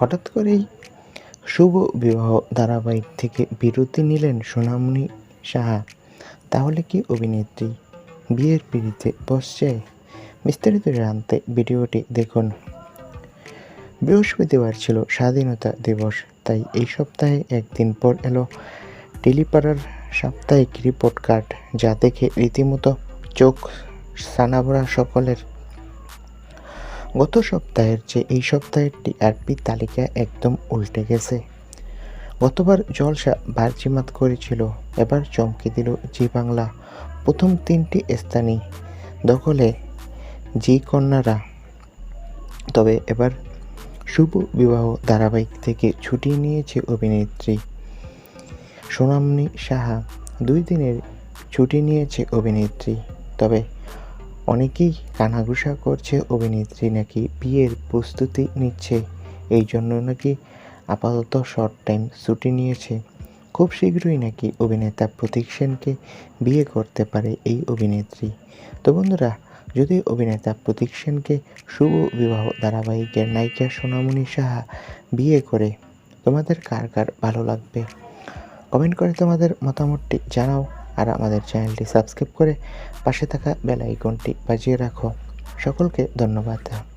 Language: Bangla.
হঠাৎ করেই শুভ বিবাহ ধারাবাহিক থেকে বিরতি নিলেন সোনামণি সাহা। তাহলে কি অভিনেত্রী? বিয়ের পিড়িতে বসছে। বিস্তারিত জানতে ভিডিওটি দেখুন। বৃহস্পতিবার ছিল স্বাধীনতা দিবস, তাই এই সপ্তাহে একদিন পর এলো টেলিপাড়ার সাপ্তাহিক রিপোর্ট কার্ড। যা দেখে রীতিমতো চোখ সানাভরা সকলের গত সপ্তাহের চেয়ে এই সপ্তাহের টিআরপি তালিকা একদম উল্টে গেছে। গতবার জলসা বারজিমাত করেছিল, এবার চমকে দিল জি বাংলা। প্রথম তিনটি স্থানই দখলে জি কন্যারা। তবে এবার শুভ বিবাহ ধারাবাহিক থেকে ছুটি নিয়েছে অভিনেত্রী সোনামনি সাহা। দুই দিনের ছুটি নিয়েছে অভিনেত্রী, তবে অনেকেই কানাঘুষা করছে, অভিনেত্রী নাকি বিয়ের প্রস্তুতি নিচ্ছে। এই জন্য নাকি আপাতত শর্ট টাইম ছুটি নিয়েছে। খুব শীঘ্রই নাকি অভিনেতা প্রতীক সেনকে বিয়ে করতে পারে এই অভিনেত্রী। তো বন্ধুরা, যদি অভিনেতা প্রতীক সেনকে শুভ বিবাহ ধারাবাহিকের নায়িকা সোনামণি সাহা বিয়ে করে, তোমাদের কার কার ভালো লাগবে? কমেন্ট করে তোমাদের মতামতটি জানাও। আর আমাদের চ্যানেলটি সাবস্ক্রাইব করে পাশে থাকা বেল আইকনটি বাজিয়ে রাখো। সকলকে ধন্যবাদ।